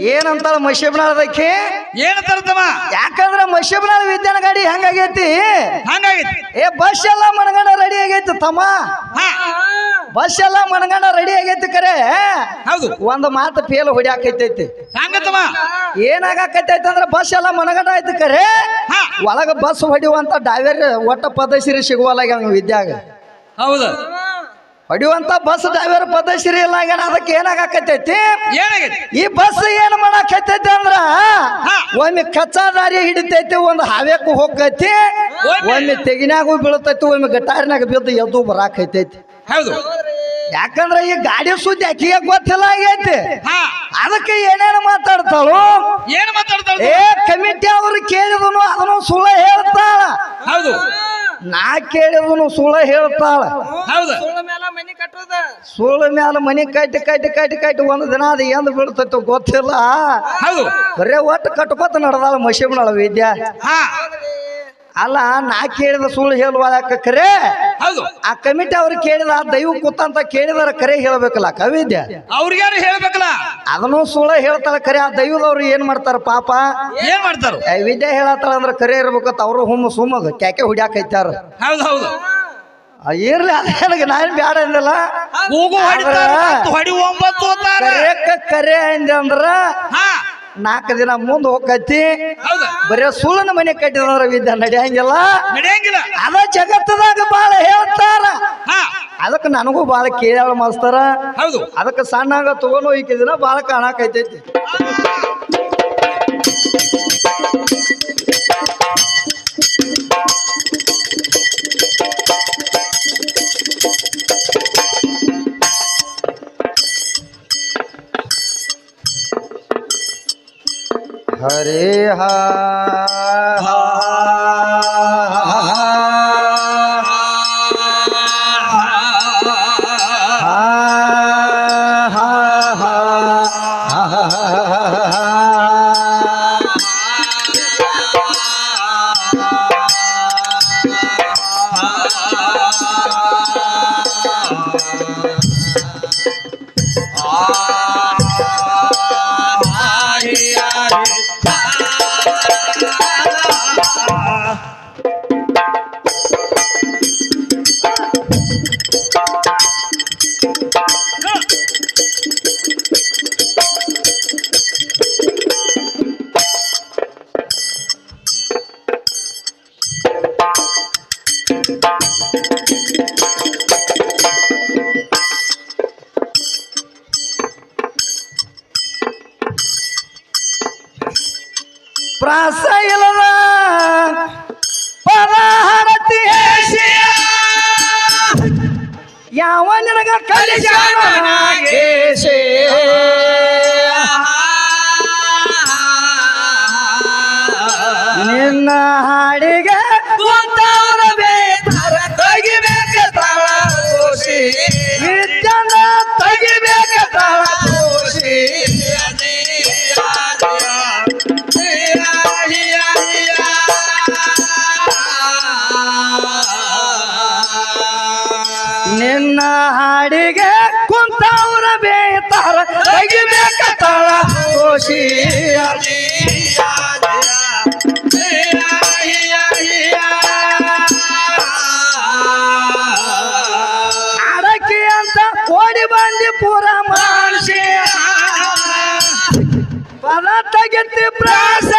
ಏನಂತಾಳ ಮಶಿಬ್ನಾಳದಕ್ಕೆ ಏನ್ ತರ್ತಮ್ಮ ಯಾಕಂದ್ರ ಮಶಿಬ್ನಾಳ ವಿದ್ಯಾನ ಗಾಡಿ ಹೆಂಗಾಗೈತಿ? ಹಂಗಾಗೈತಿ? ಏ ಬಸ್ ಎಲ್ಲ ಮನಗಂಡ ರೆಡಿ ಆಗೈತಿ ತಮ್ಮ. ಬಸ್ ಎಲ್ಲ ಮನಗಂಡ ರೆಡಿ ಆಗೈತಿ ಕರೆ. ಹೌದು. ಒಂದು ಮಾತು ಫೇಲ್ ಹೊಡಿಯಾಕೈತೈತಿ. ಹಂಗತ್ತಮ್ಮ? ಏನಾಗಕೈತೈತಿ ಅಂದ್ರ ಬಸ್ ಎಲ್ಲ ಮನಗಂಡ ಆಯ್ತು ಕರೆ. ಹಾ. ಒಳಗ ಬಸ್ ಹೊಡಿಯುವಂತ ಡ್ರೈವರ್ ಒಟ್ಟ ಪದಸಿರಿ ಸಿಗುವಲ್ಲ ವಿದ್ಯಾಗ. ಹೌದು. ಹೊಡಿಯುವಂತ ಬಸ್ ಡ್ರೈವರ್ ಪದಶ್ರೀ ಇಲ್ಲ ಆಗ್ಯಾನ ಅದಕ್ಕೆ ಏನಾಗಕತ್ತೈತಿ? ಈ ಬಸ್ ಏನ್ ಮಾಡಾಕತ್ತೈತಿ ಅಂದ್ರ. ಒಮ್ಮೆ ಕಚ್ಚಾ ದಾರಿ ಹಿಡಿತೈತಿ ಒಂದು ಹಾವ್ಯಾಕು ಹೋಗೈತಿ ಒಮ್ಮೆ- ತೆಗಿನಾಗೂ ಬೀಳತೈತಿ ಒಮ್ಮೆ ಗಟಾರಿನಾಗ ಬಿದ್ದು ಎದ್ದು ಬರಾಕೈತೈತಿ ಹೌದು. ಯಾಕಂದ್ರ ಈ ಗಾಡಿ ಸುದ್ದಿ ಅಕ್ಕಿಗೆ ಗೊತ್ತಿಲ್ಲ ಆಗೈತಿ. ಅದಕ್ಕೆ ಏನೇನು ಮಾತಾಡ್ತಾಳು? ಏನ್ ಮಾತಾಡ್ತಾಳ? ಏ ಕಮಿಟಿ ಅವ್ರು ಕೇಳಿದನು ಅದನ್ನು ಸುಳ್ಳ ಹೇಳ್ತಾಳ. ಹೌದು. ನಾ ಕೇಳಿದನು ಸುಳ್ಳ ಹೇಳ್ತಾಳ. ಹೌದು? ಸುಳ್ಳ ಮ್ಯಾಲ ಮನಿ ಕಟ್ಟಿ ಕಟ್ಟಿ ಕಟ್ಟಿ ಕಟ್ಟಿ ಒಂದು ದಿನ ಅದು ಎಂದು ಬೀಳ್ತೈತೆ ಗೊತ್ತಿಲ್ಲ. ಹೌದು. ಬರೇ ಒಟ್ಟು ಕಟ್ಕೋತ ನಡೆದಾಳ ಮಶಿಬ್ನಳ ವಿದ್ಯಾ. ಹಾ. ಅಲ್ಲ ನಾ ಕೇಳಿದ ಸುಳ್ಳು ಹೇಳುವ ಕರೆ? ಹೌದು. ಆ ಕಮಿಟಿ ಅವ್ರು ಕೇಳಿದ ದೈವ ಕೂತಂತ ಕೇಳಿದಾರ ಕರೆ ಹೇಳ್ಬೇಕಲ್ಲ ಕವಿದ್ಯ? ಅವ್ರಿಗ್ಯಾರು ಹೇಳ್ಬೇಕಲ್ಲ? ಅದನ್ನು ಸುಳ್ಳ ಹೇಳ್ತಾರ ಕರೆ ಆ ದೈವದವ್ರು ಏನ್ ಮಾಡ್ತಾರ ಪಾಪ? ಏನ್ ಮಾಡ್ತಾರ? ವಿದ್ಯೆ ಹೇಳತ್ತಾಳ ಅಂದ್ರೆ ಕರೆ ಇರ್ಬೇಕಂತ ಅವರು ಹುಮ್ಮ ಸುಮ್ಮದು ಕ್ಯಾಕೆ ಹುಡ್ಯಾಕೈತಾರ ಹೌದು ಹೌದು. ಆ, ಇರ್ಲಿ ಅದ ನನಗೆ ನಾನು ಬ್ಯಾಡ ಅಂದಿಲ್ಲ. ಕರೆ ಕರೆ ಅಂದೆ ಅಂದ್ರ ನಾಲ್ಕು ದಿನ ಮುಂದೆ ಹೋಗತಿ ಬರೀ ಸುಳ್ಳನ ಮನೆ ಕಟ್ಟಿದ್ರ ವಿದ್ಯೆ ನಡೆಯಂಗಿಲ್ಲ. ನಡೆಯಂಗಿಲ್ಲ. ಅದ ಜಗತ್ತದಾಗ ಬಾಳ ಹೇಳ್ತಾರ. ಅದಕ್ಕೆ ನನಗೂ ಬಾಳ ಕೇಳ ಮಾಸ್ತಾರ. ಹೌದು. ಅದಕ್ಕೆ ಸಣ್ಣಾಗ ತಗೊಂಡು ಈಕಿದಿನ ಬಾಳ ಕಾಣಕೈತೈತಿ ಹರೇ ಹಾ ಪ್ರಾಸ ಇಲ್ಲದ ಪರಹರತಿ ಯಾವ ನಿನಗ ಕಲಿಜಾನಗೇಶೆ ನಿನ್ನ ಹಾಡಿಗೆ ಕುಂತವರ ಬೇತಾರ ತೆಗಿಬೇಕ ತಾಳ ಖುಷಿ ಅಡಕಿ ಅಂತ ಓಡಿ ಬಂದಿ ಪೂರ ಮನುಷ್ಯ ಪದ ತೆಗಿತಿ ಪ್ರಾಸ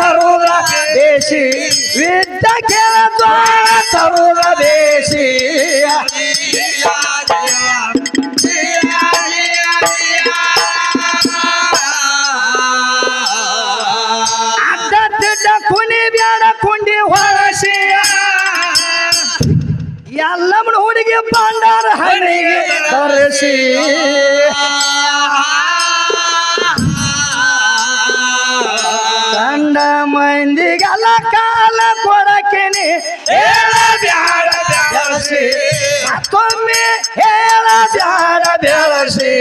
ತರುವುದ ದೇಶಿ. ವಿದ್ಯ ಕೇಳ ದ್ವಾರ ತರುವುದ ದೇಶಿ. ಅಡ್ಡ ತಿಡ್ಡ ಕುನಿ ಬ್ಯಾಡ, ಕುಂಡಿ ಹೊಳಸಿ ಎಲ್ಲಮ್ಮನ ಹುಡುಗಿ ಪಾಂಡಾರ ಹಣಿಗೆ ತರಿಸಿ. ಮಂದಿಗೆಲ್ಲ ಕಾಲ ಕೊಡಕಿನಿ. ಹೇಳ ಬ್ಯಾಡ ಬೆಳಸಿ ಮತ್ತೊಮ್ಮೆ ಹೇಳ ಬ್ಯಾಡ ಬೆಳಸಿ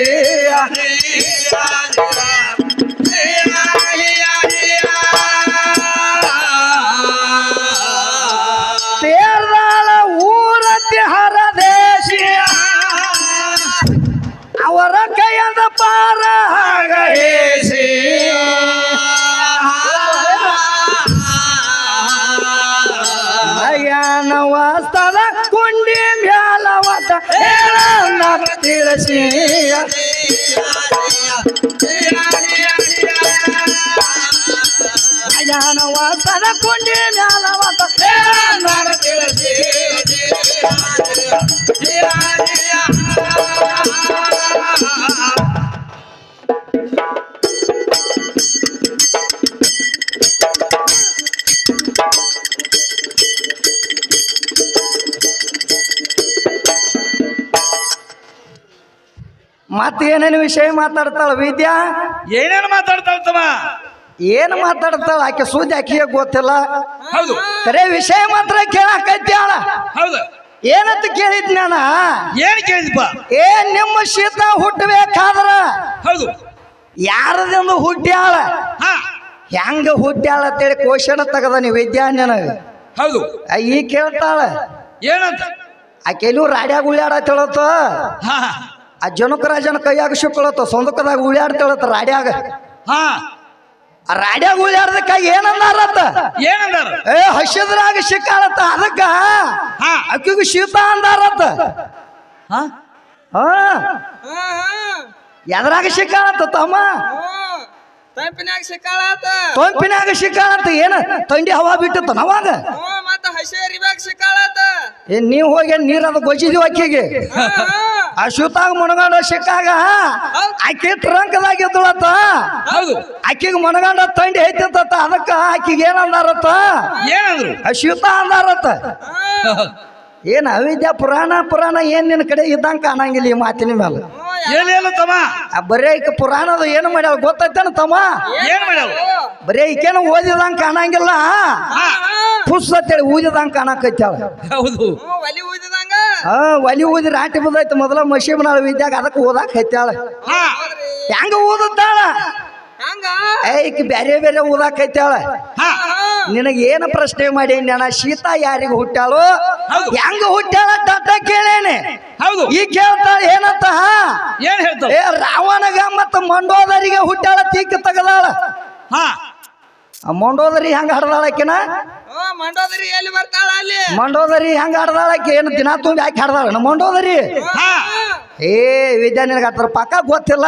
ನಾನು ತಿಳಿಸಿ ಜ್ಞಾನವಾಸನ ಕೊಂಡಿ ಜ್ಞಾನವಾಸ ಮತ್ತೇನೇನು ವಿಷಯ ಮಾತಾಡ್ತಾಳ ವಿದ್ಯಾ? ಏನೇನು ಮಾತಾಡ್ತಾಳ ತಮ್ಮ? ಏನು ಮಾತಾಡ್ತಾಳ? ಆಕೆ ಸುದ್ದಿ ಆಕೆಗೆ ಗೊತ್ತಿಲ್ಲ. ಹೌದು. ಕರೆ ವಿಷಯ ಮಾತ್ರ ಕೇಳಾಕತ್ಯಾಳ ಹೌದು. ಏನಂತ ಕೇಳಿದ್ ನಾನ? ಏನ್ ಕೇಳಿದಪ್ಪ ಏ ನಿಮ್ಮ ಶೀತ ಹುಟ್ಟಬೇಕಾದ್ರ? ಹೌದು. ಯಾರದಿಂದ ಹುಟ್ಟ್ಯಾಳ ಹೆಂಗ ಹುಟ್ಟ್ಯಾಳ ಅಂತೇಳಿ ಕ್ವಶನ್ ತೆಗದ ನೀವು ವಿದ್ಯಾ ನನಗ? ಹೌದು. ಈ ಕೇಳ್ತಾಳ. ಏನಂತ? ಆಕೆ ಎಲ್ಲೂ ರಾಡ್ಯಾಗ ಉಳ್ಯಾಡತ್ತಳತ್ತ ಹಾ. ಆ ಜನಕರಾಜನ ಕೈಯಾಗ ಶುಕ್ಳತ್ತ ಸೊಂದಕದಾಗ ಉಳಿಯಾಡ್ತೇಳತ್ತ ರಾಡ್ಯಾಗ. ಹಾ. ಆ ರಾಡ್ಯಾಗ ಉಳಿಯಾಡ್ದಕ್ಕಾಗಿ ಏನಂದಾರತ್ತ? ಏನಂದಾರ? ಏ ಹಸಿದ್ರಾಗ ಸಿಕ್ಕಾಳತ್ತ ಅದಕ್ಕ ಹಾ. ಅಕ್ಕಿಗೂ ಶೀತ ಅಂದಾರತ್ತ. ಹಾ. ಹಾ. ಎದ್ರಾಗ ಸಿಕ್ಕಾಳತ್ತ ತಮ್ಮ? ತಂಪಿನಾಗ ಸಿಕ್ಕಾಳತ್ತ. ತೊಂಪಿನಾಗ ಸಿಕ್ಕಾಳತ್ತ ಏನ ತಂಡಿ ಹವಾ ಬಿಟ್ಟಿತ್ತ ನವಾಗ? ಮತ್ತ ಹಸಿ ಅರಿಬ್ಯಾಗ ಸಿಕ್ಕಾಳಾತ ಏ ನೀವ್ ಹೋಗಿ ನೀರ್ ಅದ ಗೊಜ್ಜಿದೀವಿ ಅಕ್ಕಿಗೆ? ಆ ಮುಣಗಾಂಡ ಮಣಗಂಡ ಸಿಕ್ಕಾಗ ಆಕಿ ಟ್ರಂಕದಾಗ ಇದ್ದಳತ್ತ ಹೌದು. ಆಕಿಗೆ ಮಣಗಂಡ ತಂಡಿ ಐತಿತ್ತ ಅದಕ್ಕ ಆಕಿಗೆ ಏನಂದಾರತ್ತ ಏನಂದ್ರು? ಅಶ್ವತ ಅಂದಾರತ್ತ. ಏನ್ ಅವಿದ್ಯಾ ಪುರಾಣ ಪುರಾಣ ಏನ್ ನಿನ್ನ ಕಡೆ ಇದ್ದಂಗ ಕಾಣಂಗಿಲ್ಲ ಈ ಮಾತಿನ ಮೇಲೆ ಏನೇನು ತಮ್ಮ. ಆ ಬರೇ ಈಕ ಪುರಾಣದ ಏನು ಮಾಡ್ಯಾವ ಗೊತ್ತೈತೇನು ತಮ್ಮ? ಏನ್ ಮಾಡ್ಯಾವ ಬರೇ ಈಕೇನು ಓದಿದಂಗ ಕಾಣಂಗಿಲ್ಲ. ಹಾ. ಪುಸ್ ಅಂತೇಳಿ ಊದಿದಂಗ ಕಾಣಕೈತಾಳ. ಹೌದು. ಹ್ಞೂ ಒಲಿ ಓದಿ ರಾಟಿ ಬಂದೈತೆ ಮೊದಲ ಮಶೀಬ್ ಮನಾಳ ವಿದ್ಯಾಗ ಅದಕ್ಕೆ ಓದಾಕ ಐತಾಳ ಹಾ. ಹೌದ್ರಿ ಹೆಂಗ ಓದುತ್ತಾಳ? ಈಕಿ ಬ್ಯಾರೆ ಬೇರೆ ಓದಾಕ ಐತಾಳ ಹಾ. ನಿನಗೆ ಏನು ಪ್ರಶ್ನೆ ಮಾಡಿ ಅಣ್ಣ ಶೀತಾ ಯಾರಿಗೆ ಹುಟ್ಟಾಳು. ಹೆಂಗ ಹುಟ್ಟಾಳ ತಾತ ಕೇಳೇನೆ. ಹೌದು. ಈ ಕೇಳ್ತಾಳ ಏನಂತ? ಏನ್ ರಾವಣಗ ಮತ್ತ ಮಂಡೋದರಿಗೆ ಹುಟ್ಟಾಳ ತೀಕ ತಗದಾಳ. ಹಾ. ಮಂಡೋದರಿ ಹೆಂಗ ಹಡ್ದಾಳಕಿನ ಹ್ಞೂ ಎಲ್ಲಿ ಬರ್ತಾಳ ಅಲ್ಲಿ? ಮಂಡೋದರಿ ಹೆಂಗ ಹಡ್ದಾಳಕಿ ಏನು ದಿನ ತುಂಬಿ ಹಾಕಿ ಹಡ್ದಾಳ ಮಂಡೋದರಿ? ಏ ವಿದ್ಯಾ ನಿನಗೆ ಅದ್ರ ಪಕ್ಕ ಗೊತ್ತಿಲ್ಲ?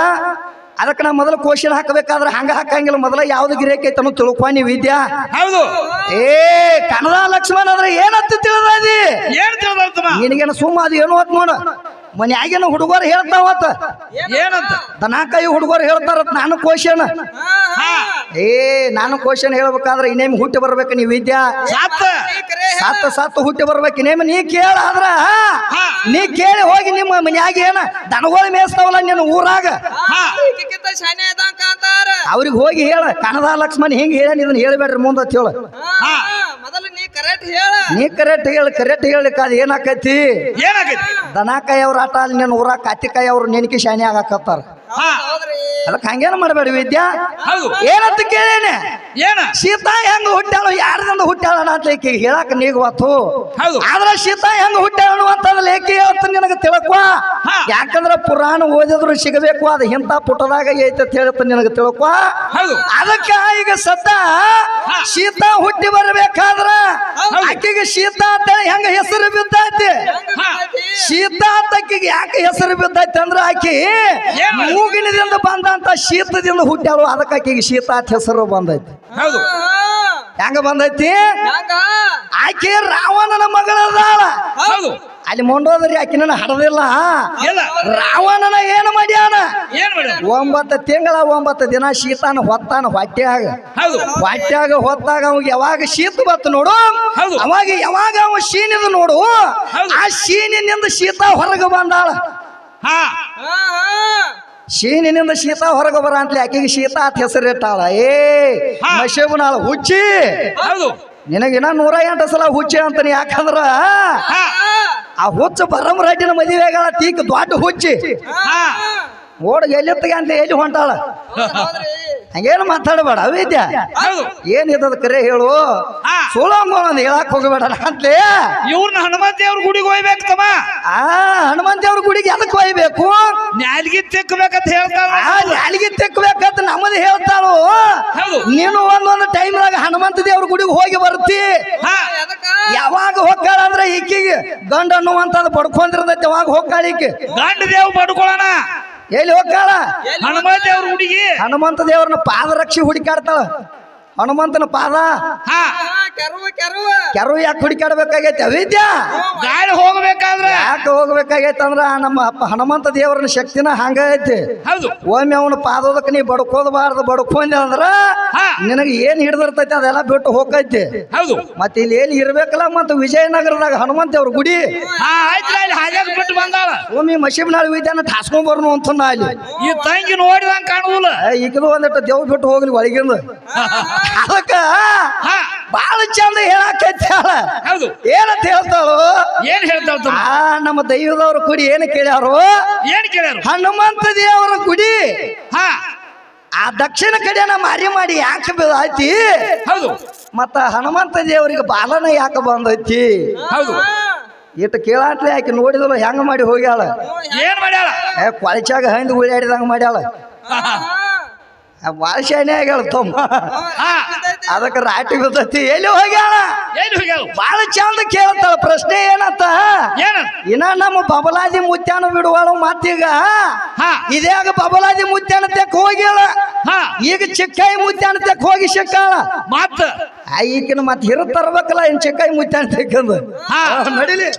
ಅದಕ್ಕೆ ನಾ ಮೊದಲು ಕ್ವಶನ್ ಹಾಕಬೇಕಾದ್ರೆ ಹಂಗ ಹಾಕಂಗಿಲ್ಲ. ಮೊದಲ ಯಾವ್ದು ಗಿರೇಕ್ ಐತೆ ಅನ್ನೋ ತಿಳ್ಕೊನಿ ವಿದ್ಯಾ. ಹೌದು. ಏ ಕನ್ನಡ ಲಕ್ಷ್ಮಣ ಅಂದ್ರೆ ಏನಂತ ತಿಳಿದಿ ಏನ್ ನಿನಗೇನು ಸುಮ್ಮ ಅದು ಏನು ಹೊತ್ತು ನೋಡು. ಮನ್ಯಾಗೇನು ಹುಡುಗರು ಹೇಳ್ತಾವತ್ತ ಏನಂತ? ದನಾಕಾಯಿ ಹುಡುಗರು ಹೇಳ್ತಾರತ್ ನಾನು ಕ್ವಶನ್ ಏ ನಾನು ಕ್ವಶನ್ ಹೇಳ್ಬೇಕಾದ್ರೆ ಇನ್ನೇಮ್ ಹುಟ್ಟಿ ಬರ್ಬೇಕು ನೀ ವಿದ್ಯಾ. ಸಾತ್ತ ಸತ್ತ ಹುಟ್ಟಿ ಬರ್ಬೇಕು. ಇನ್ನೇಮ್ ನೀ ಕೇಳ ಆದ್ರ ಹಾ. ನೀ ಕೇಳಿ ಹೋಗಿ ನಿಮ್ಮ ಮನ್ಯಾಗ ಏನ ದನಗಳು ಮೇಯಿಸ್ತಾವಲ್ಲ ನಿನ್ನ ಊರಾಗ? ಅವ್ರಿಗೆ ಹೋಗಿ ಹೇಳ ಕನ್ನಡ ಲಕ್ಷ್ಮಣ್ ಹಿಂಗ್ ಹೇಳ ಇದನ್ನ ಹೇಳ್ಬೇಡ್ರಿ ಮುಂದೆ ಅಂತ ಹೇಳು. ನೀ ಕರೆಕ್ಟ್ ಹೇಳ. ಕರೆಕ್ಟ್ ಹೇಳಿ ಅದು ಏನಾಕೈತಿ? ದನಕಾಯಿ ದನ ಕಾಯವ್ರ ಆಟ ಅಲ್ಲಿ ನಿನ್ನ ಊರಾಗ ಕಾತಿಕಾಯಿ ಅವ್ರು ನೆನಕಿ ಶಾನೆ ಆಗಾಕತ್ತಾರ. ಅದಕ್ಕೆ ಹಂಗೇನು ಮಾಡಬೇಡಿ ವಿದ್ಯಾ? ಹೌದು. ಏನಂತ ಕೇಳೇನೆ? ಏನ? ಸೀತಾ ಹೆಂಗ ಹುಟ್ಟಾಳು ಯಾರದಿಂದ ಹುಟ್ಟಾಳ ಅಂತ ಲೇಖಿ ಹೇಳಕ್ ನೀಗ ಹೌದು. ಆದ್ರೆ ಸೀತಾ ಹೆಂಗ ಹುಟ್ಟಾಳು ಅಂತಂದ್ರೆ ಲೇಖಿ ಅಂತ ನಿನಗೆ ತಿಳ್ಕೊ. ಯಾಕಂದ್ರೆ ಪುರಾಣ ಓದಿದ್ರು ಸಿಗಬೇಕು ಅದು ಇಂಥ ಪುಟದಾಗ ಐತೆ ಅಂತ ಹೇಳ್ತ ನಿನಗೆ ತಿಳ್ಕೊ. ಹೌದು. ಅದಕ್ಕ ಈಗ ಸದ್ದ ಸೀತಾ ಹುಟ್ಟಿ ಬರ್ಬೇಕಾದ್ರ ಆಕೆಗೆ ಸೀತಾ ಅಂತ ಹೆಂಗ ಹೆಸರು ಬಿದ್ದೈತಿ? ಸೀತಾ ಶೀತ ಅಂತ ಆಕಿಗೆ ಯಾಕೆ ಹೆಸರು ಬಿದ್ದೈತಿ ಅಂದ್ರೆ ಆಕೆ ಮೂಗಿನದಿಂದ ಮಾಡಿದ್ಲು? ಬಂದಂತ ಶೀತದಿಂದ ಹುಟ್ಟ್ಯಾಳು ಅದಕ್ಕೆ ಆಕೆಗೆ ಶೀತ ಅಂತ ಹೆಸರು ಬಂದೈತಿ. ಹೌದು. ಹೆಂಗ ಬಂದೈತಿ? ಹಂಗ? ಆಕೆ ರಾವಣನ ಮಗಳದಾಳ. ಹೌದು. ಅಲ್ಲಿ ಮೊಂಡೋದ್ರಿ ನನ್ನ ಹಡದಿಲ್ಲ. ಇಲ್ಲ. ರಾವಣನ ಏನು ಮಾಡ್ಯಾನ? ಒಂಬತ್ತು ತಿಂಗಳ ಒಂಬತ್ತು ದಿನ ಶೀತಾನ ಹೊತ್ತಾನ ಹೊಟ್ಯಾಗ. ಹೌದು. ಹೊಟ್ಯಾಗ ಹೊತ್ತಾಗ ಅವಾಗ ಯಾವಾಗ ಶೀತ ಬತ್ತು ನೋಡು. ಹೌದು. ಅವಾಗ ಯಾವಾಗ ಅವ ಶೀನಿದ ನೋಡು. ಆ ಶೀನಿನಿಂದ ಶೀತ ಹೊರಗೆ ಬಂದಾಳ. ಹಾ. ಶೀನಿನಿಂದ ಶೀತ ಹೊರಗೆ ಬರ ಅಂತ ಆಕೆಗೆ ಶೀತ ಅಂತ ಹೆಸರಿಟ್ಟಾಳ ಏ ಮಶೇಬು ಮಶೇಬನಾಳ ಹುಚ್ಚಿ. ಹೌದು. ನಿನಗಿನ ನೂರ ಎಂಟು ಸಲ ಹುಚ್ಚಿ ಅಂತಾನೆ ಯಾಕಂದ್ರ? ಆ ಹುಚ್ಚ ಬರಮರೆಡ್ಡಿನ ಮದುವೆಗಳ ತೀಕ್ ದೊಡ್ಡ ಹುಚ್ಚಿ. ಓಡ್ ಎಲ್ಲಿತ್ತಗೆ ಅಂತ ಎಲ್ಲಿ ಹೊಂಟಾಳ? ಹಂಗೇನು ಮಾತಾಡಬೇಡ ಅವಿದ್ಯ. ಹೌದು. ಏನಿದ್ದದ ಕರೆ ಹೇಳು. ಸುಳಂಗ ಒಂದು ಹೇಳಕ್ ಹೋಗಬೇಡ ಅಂತಲೇ. ಇವ್ರನ್ನ ಹನುಮಂತ ದೇವ್ರ ಗುಡಿಗೆ ಹೋಗ್ಬೇಕು ತಮ್ಮ. ಆ ಹನುಮಂತ ದೇವ್ರ ಗುಡಿಗೆ ಎದಕ್ ಒಯ್ಬೇಕು ನ್ಯಾಲ್ಗಿ ತೆಕ್ಕಬೇಕಂತ ಹೇಳ್ತಾಳ ಆ ತೆಕ್ಕಬೇಕಂತ ನಮ್ಮದು ಹೇಳ್ತಾಳು. ನೀನು ಒಂದೊಂದು ಟೈಮ್ನಾಗ ಹನುಮಂತ ದೇವ್ರ ಗುಡಿಗೆ ಹೋಗಿ ಬರ್ತಿ. ಯಾವಾಗ ಹೋಗ್ತಾಳ ಅಂದ್ರೆ ಈಕಿಗೆ ಗಂಡ ಅನ್ನುವಂಥದ್ದು ಪಡ್ಕೊಂಡಿರ್ತೈತೆ ಯಾವಾಗ ಹೋಗ್ತಾಳ ಈಕೆ? ಗಂಡ ದೇವ್ ಪಡ್ಕೊಳ್ಳೋಣ ಎಲ್ಲಿ ಹೋಗ್ತಾಳ? ಹನುಮಂತ ದೇವ್ರ ಹುಡುಗಿ. ಹನುಮಂತ ದೇವ್ರನ್ನ ಪಾದರಕ್ಷಿ ಹುಡುಕಾಡ್ತಾಳ. ಹನುಮಂತನ ಪಾದ. ಹಾ. ಕೆರುವ ಕೆರುವ. ಕೆರು ಯಾಕೆ ಹುಡುಕಾಡ್ಬೇಕಾಗೈತೆ ಅವಿದ್ಯಾ? ಗಾಳಿ ಹೋಗ್ಬೇಕಾದ್ರೆ? ಯಾಕೆ ಹೋಗ್ಬೇಕಾಗೈತೆ ಅಂದ್ರ ನಮ್ಮ ಅಪ್ಪ ಹನುಮಂತ ದೇವರನ ಶಕ್ತಿನ ಹಂಗೈತಿ. ಹೌದು. ಒಮ್ಮೆ ಅವನ ಪಾದೋದಕ್ಕೆ ನೀ ಬಡ್ಕೋದಬಾರ್ದು ಬಡ್ಕೊಂಡೆ ಅಂದ್ರ ಹಾ. ನಿನಗೆ ಏನ್ ಹಿಡ್ದಿರ್ತೈತಿ ಅದೆಲ್ಲ ಬಿಟ್ಟು ಹೋಗೈತಿ ಹೌದು. ಮತ್ತೆ ಇಲ್ಲಿ ಏನ್ ಇರ್ಬೇಕಲ್ಲ ಮತ್ತೆ ವಿಜಯನಗರದಾಗ ಹನುಮಂತ ಅವ್ರ ಗುಡಿ? ಬಿಟ್ಟು ಬಂದಾಳ. ಒಮ್ಮೆ ಮಸೀಬ್ನಾಳ್ ವಿದ್ಯಾನ ಠಾಸ್ಕೊಂಡ್ ಬರ್ನು ಅಂತ ನಾ ಅಲ್ಲಿ. ಈ ತಂಗಿ ನೋಡಿದಂಗ ಕಾಣುದಿಲ್ಲ. ಈಗಲೂ ಒಂದಿಟ್ಟು ದೇವ್ ಬಿಟ್ಟು ಹೋಗ್ಲಿ ಒಳಗಿಂದ. ಅದಕ್ಕ ಹಾ. ಬಾಳ ಚಂದ ಹೇಳಾಕೈತಾಳ ಹೌದು. ಏನಂತ ಹೇಳ್ತಾಳು? ಏನ್ ಹೇಳ್ತಾಳ ಆ ನಮ್ಮ ದೈವದವ್ರ ಗುಡಿ ಏನು ಕೇಳ್ಯಾರು? ಏನ್ ಕೇಳ್ಯಾರು? ಹನುಮಂತ ದೇವರ ಗುಡಿ. ಹಾ. ಆ ದಕ್ಷಿಣ ಕಡೆನ ಮಾರಿ ಮಾಡಿ ಯಾಕೆ ಐತಿ ಹೌದು. ಮತ್ತ ಹನುಮಂತ ದೇವರಿಗೆ ಬಾಲನ ಯಾಕೆ ಬಂದೈತಿ? ಹೌದು. ಇಟ್ಟು ಕೇಳಾಟ್ಲೆ ಆಕೆ ನೋಡಿದಳು ಹೆಂಗ ಮಾಡಿ ಹೋಗ್ಯಾಳ? ಏನ್ ಮಾಡ್ಯಾಳ? ಕೊಳಚಾಗ ಹಂದ್ ಉಳಿಯಾಡಿದಂಗ ಮಾಡ್ಯಾಳ. ಭಾಳ ಆಗ್ಯಾಳ ಅದಕ್ಕೆ ರಾಟಿ ಬರ್ತೈತಿ. ಎಲ್ಲಿ ಹೋಗ್ಯಾಳ? ಭಾಳ ಚಂದ ಕೇಳ್ತಾಳ. ಪ್ರಶ್ನೆ ಏನತ್ತ ಏನ? ಇನ್ನ ನಮ್ಮ ಬಬಲಾದಿ ಮುತ್ಯಾನ ಬಿಡುವಳು ಮಾತೀಗ ಹಾ. ಇದ್ಯಾಗ ಬಬಲಾದಿ ಮುತ್ಯಾನ ತೆಕ್ ಹೋಗ್ಯಾಳ? ಹಾ. ಈಗ ಚಿಕ್ಕಾಯಿ ಮುತ್ಯಾನ ತೆಕ್ ಹೋಗಿ ಸಿಕ್ಕಾಳ? ಮತ್ತ ಆ ಈಗಿನ ಮತ್ತೆ ಹಿರ ತರ್ಬೇಕಲ್ಲ ಇನ್ ಚಿಕ್ಕಾಯಿ ಮುತ್ಯಾನ ತೆಕ್ಕಂದು. ಹಾ. ನಡಿಲಿ.